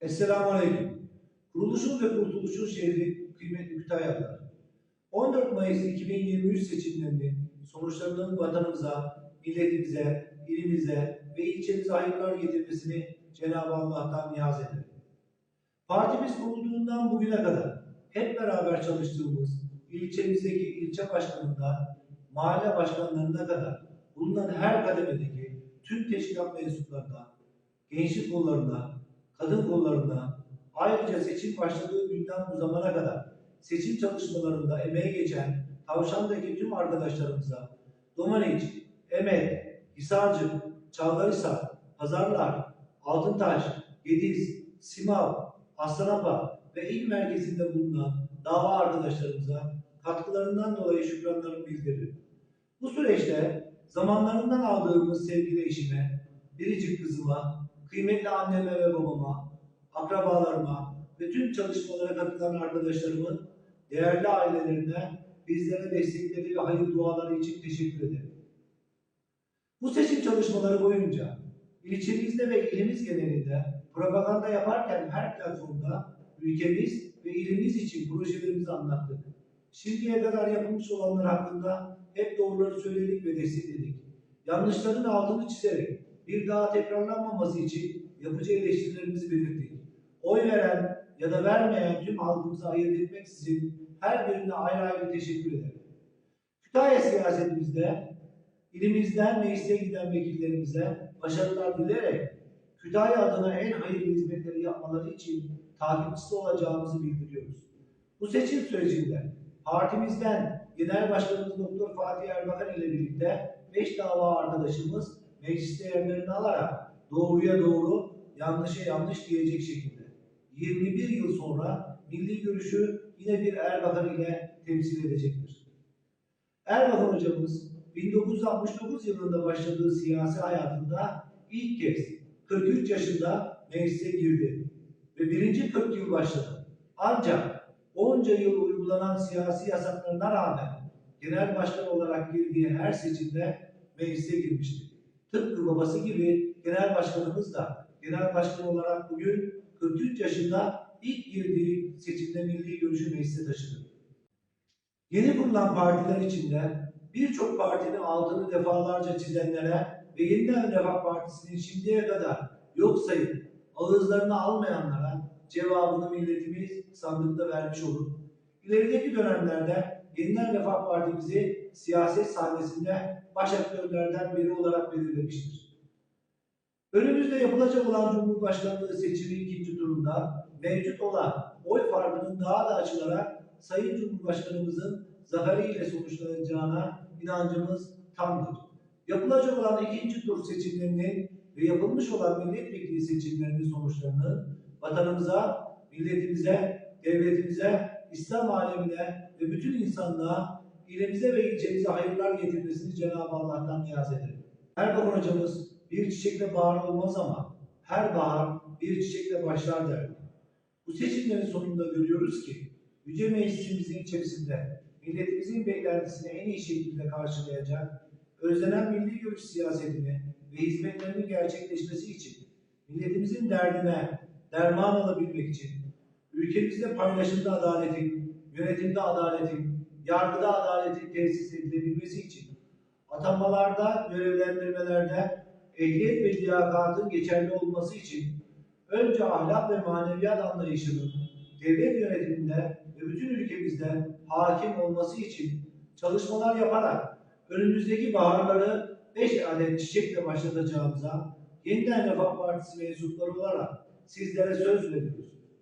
Esselamu Aleyküm. Kuruluşun ve kurtuluşun şehri kıymetli Kütahyalılar. 14 Mayıs 2023 seçimlerinin sonuçlarının vatanımıza, milletimize, ilimize ve ilçemize hayırlar getirmesini Cenab-ı Allah'tan niyaz ederim. Partimiz kurulduğundan bugüne kadar hep beraber çalıştığımız ilçemizdeki ilçe başkanında, mahalle başkanlarına kadar bulunan her kademedeki tüm teşkilat mensuplarına, gençlik kollarına, kadın kollarına, ayrıca seçim başladığı günden bu zamana kadar seçim çalışmalarında emeği geçen Tavşan'daki tüm arkadaşlarımıza Domaniç, Emek, Hisarcık, Çağlarhisar, Pazarlar, Altıntaş, Gediz, Simav, Aslanapa ve il merkezinde bulunan dava arkadaşlarımıza katkılarından dolayı şükranlarımı bildiririm. Bu süreçte zamanlarından aldığımız sevgili eşime, biricik kızıma, kıymetli anneme ve babama, akrabalarıma tüm çalışmalara katılan arkadaşlarımın değerli ailelerine bizlere destekleri ve hayır duaları için teşekkür ederim. Bu seçim çalışmaları boyunca ilçemizde ve ilimiz genelinde propaganda yaparken her platformda ülkemiz ve ilimiz için projelerimizi anlattık. Şimdiye kadar yapılmış olanlar hakkında hep doğruları söyledik ve destekledik. Yanlışların altını çizerek bir daha tekrarlanmaması için yapıcı eleştirilerimizi belirttik. Oy veren ya da vermeyen tüm halkımızı ayırt etmeksizin her birine ayrı ayrı teşekkür ederim. Kütahya siyasetimizde ilimizden meclise giden vekillerimize başarılar dileyerek Kütahya adına en hayırlı hizmetleri yapmaları için takipçisi olacağımızı bildiriyoruz. Bu seçim sürecinde partimizden Genel Başkanımız Doktor Fatih Erbakan ile birlikte 5 dava arkadaşımız mecliste yerlerini alarak doğruya doğru, yanlışa yanlış diyecek şekilde 21 yıl sonra milli görüşü yine bir Erbakan ile temsil edecektir. Erbakan hocamız 1969 yılında başladığı siyasi hayatında ilk kez 43 yaşında meclise girdi ve birinci 40 yıl başladı. Ancak onca yıl uygulanan siyasi yasaklarına rağmen genel başkan olarak girdiği her seçimde meclise girmişti. Babası gibi genel başkanımız da genel başkan olarak bugün 43 yaşında ilk girdiği seçimde milli görüşü meclise taşıdı. Yeni kurulan partiler içinde birçok partinin altını defalarca çizenlere ve Yeniden Refah Partisi'nin şimdiye kadar yok sayıp ağızlarına almayanlara cevabını milletimiz sandıkta vermiş olur. İlerideki dönemlerde Yeniden Refah Partimizi siyaset sahnesinde baş aktörlerden biri olarak belirlemiştir. Önümüzde yapılacak olan Cumhurbaşkanlığı seçimi ikinci turunda mevcut olan oy farkının daha da açılarak Sayın Cumhurbaşkanımızın zaferiyle sonuçlanacağına inancımız tamdır. Yapılacak olan ikinci tur seçimlerinin ve yapılmış olan milletvekili seçimlerinin sonuçlarının vatanımıza, milletimize, devletimize, İslam alemine ve bütün insanlığa, ilimize ve ilçemize hayırlar getirmesini Cenab-ı Allah'tan niyaz ederim. Erbakan hocamız bir çiçekle bahar olmaz ama her bahar bir çiçekle başlar derdi. Bu seçimlerin sonunda görüyoruz ki Yüce Meclisimizin içerisinde milletimizin beklentisini en iyi şekilde karşılayacak, özlenen milli görüş siyasetini ve hizmetlerinin gerçekleşmesi için milletimizin derdine derman alabilmek için ülkemizde paylaşımda adaletin, yönetimde adaletin, yargıda adaletin tesis edilebilmesi için atanmalarda, görevlendirmelerde ehliyet ve liyakatın geçerli olması için önce ahlak ve maneviyat anlayışının devlet yönetiminde ve bütün ülkemizde hakim olması için çalışmalar yaparak önümüzdeki baharları 5 adet çiçekle başlatacağımıza yeniden Refah Partisi mensupları olarak sizlere söz veriyoruz.